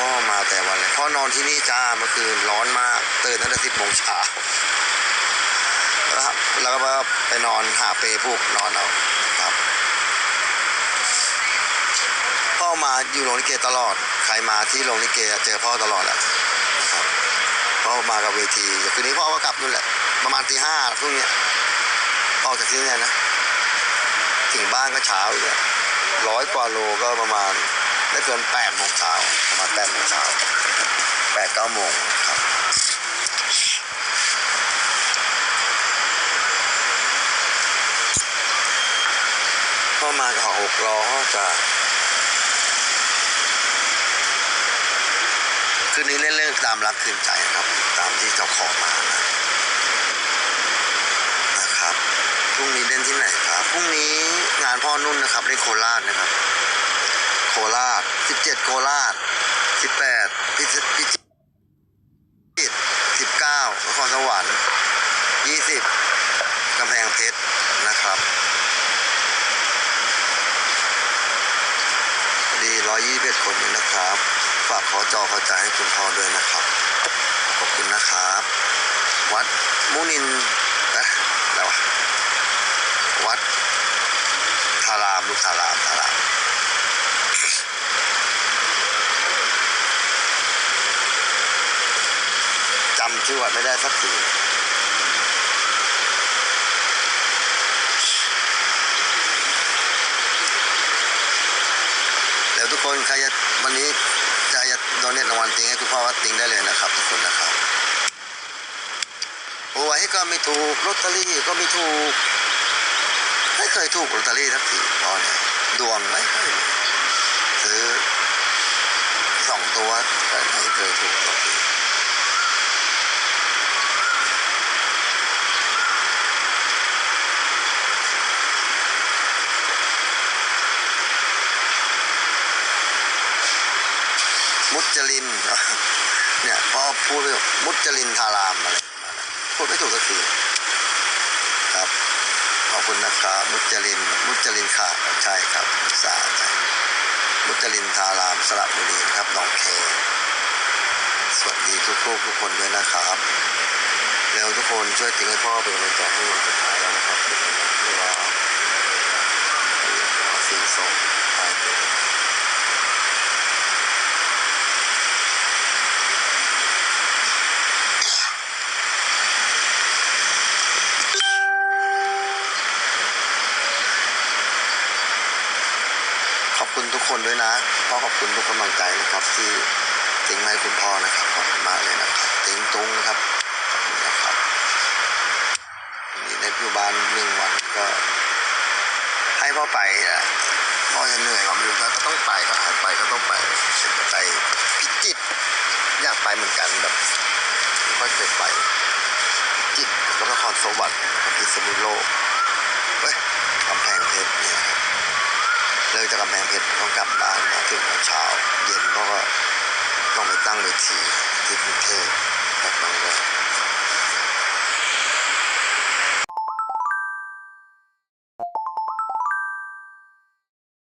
พ่อมาแต่วันเลยพ่อนอนที่นี่จ้าเมื่อคืนร้อนมากตื่นตั้งแต่สิบโมงเช้าแล้วครับแล้วก็ไปนอนหาเปรย์ผูกนอนเอาครับพ่อมาอยู่โรงลิเกตลอด ใครมาที่โรงลิเกเจอพ่อตลอดแหละครับพ่อมากับเวทีคืนนี้พ่อก็กลับนู่นแหละ ประมาณตีห้าพรุ่งนี้ออกจากที่นี่นะ ถึงบ้านก็เช้าอีกร้อยกว่าโลก็ประมาณ ไม่เกินแปดโมงเช้าประมาณแปดโมงเช้าแปดเก้าโมงครับพ่อมากับหกล้อจะคืนนี้เล่นเรื่องตามรักคืนใจนะครับ ตามที่เจ้าขอมานะนะครับพรุ่งนี้เล่นที่ไหนครับพรุ่งนี้งานพ่อนุ่นนะครับเล่นโคราชนะครับ โคราช 17 โคราช 18พิจิพิจิตร19นครสวรรค์ 20 กำแพงเพชรนะครับดีร้อยยี่สิบคนนี้นะครับ ฝากขอจอขอใจให้คุณพ่อด้วยนะครับ ขอบคุณนะครับ วัดมุนินอะอะไรวะวัดทารามลูกทารามทาราม ช่วัดไม่ได้สักทีเดี๋ยวทุกคนใครจะวันนี้จะจะโดนเนทรางวัลติงให้คุณพ่อวัดติงได้เลยนะครับ ทุกคนนะครับหวยก็ไม่ถูกลอตเตอรี่ก็ไม่ถูกไม่เคยถูกลอตเตอรี่สักทีพ่อเนี่ยดวงไม่เคยซื้อสองตัวแต่ไม่เคยถูกลอตเตอรี่ มุจลินเนี่ยพ่อพูดว่ามุจลินทารามอะไรพูดไม่ถูกสักทีครับขอบคุณนะครับมุจลิน มุจลินค่ะใช่ครับสาใช่มุจลินทารามสระบุรีครับหนองเคสวัสดีทุกทุกทุกคนด้วยนะครับแล้วทุกคนช่วยทิ้งให้พ่อเป็นกำลังใจให้วันสุดท้ายแล้วนะครับเวลาสี่สองท้ายตัวขอบคุณ ทุกคนด้วยนะพ่อขอบคุณทุกกำลังใจนะครับ ที่ทิ้งให้คุณพ่อนะครับขอบคุณมากเลยนะครับทิ้งตุ้งนะครับขอบคุณนะครับมีได้อยู่บ้านหนึ่งวันก็ให้พ่อไปอะพ่อจะเหนื่อยกับอยู่ก็ต้องไปก็ให้ไปก็ต้องไปไปพิจิตอยากไปเหมือนกันแบบไม่ค่อยเคยไปจิตรแล้วก็นครสวรรค์กับพิษณุโลกเฮ้ยกำแพงเพชรเนี่ยครับ เลยจากกำแพงเพชรต้องกลับบ้านมาถึงตอเช้าเย็นเขาก็ต้องไปตั้งเวทีที่กรุงเทพแบบนั้นก็